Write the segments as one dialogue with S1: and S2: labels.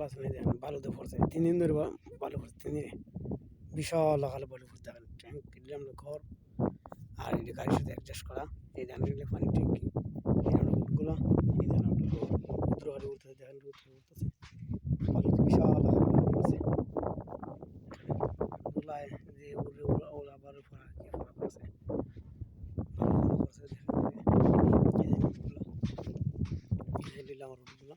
S1: ভালো আছে দেখেন বালুতে পড়ছে তিন দিন ধরে বালু পড়ছে তিন দিনে বিশাল লাগালে বালু পড়ছে দেখেন ট্যাঙ্ক দিলাম ঘর আর এই গাড়ির সাথে অ্যাডজাস্ট করা এই ধান দিলে পানি ট্যাঙ্কি এই ধান এই ধান উত্তর গাড়ি উঠতেছে দেখেন উত্তর উঠতেছে বালুতে বিশাল বালু পড়ছে ওলায় যে উড়ে ওলা ওলা বালু পড়া কি পড়া পড়ছে বালু পড়া পড়ছে দেখেন এই আমার উঠগুলো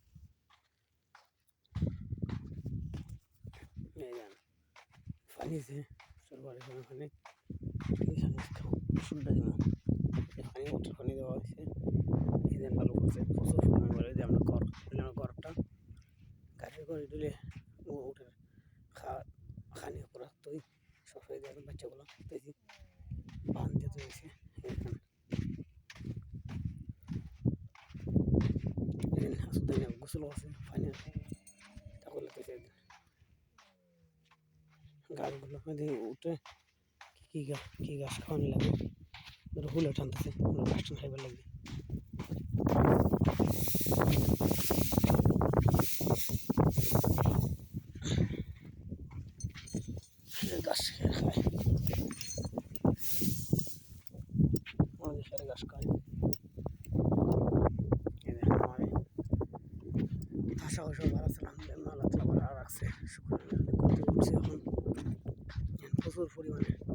S1: এই জান ফানিছে সরকারি কোনো ফানি। এখানে ওষুধটা দিব এখানে ওটার ফানি দেওয়া হয়েছে। এই দেন ভালো করছে প্রচুর পরিমাণ বলে যে আমরা ঘর দিলাম ঘরটা গাছের ঘরে দিলে ও উঠে খা, খানি করা তুই সব হয়ে যাবে বাচ্চাগুলো। তুই দিয়ে তুলেছে এখানে গোসল আছে পানি গাছগুলো উঠে কি গাছ কি গাছ খাওয়ানো লাগে? ধরো হুলে টানতেছে, হুলে গাছ টান খাইবার লাগে গাছ খেয়ে? খায় আমাদের সাথে গাছ খায়। আশা সবাই ভালো আছে আলহামদুলিল্লাহ করতে উঠছে এখন। প্রচুর পরিমাণে।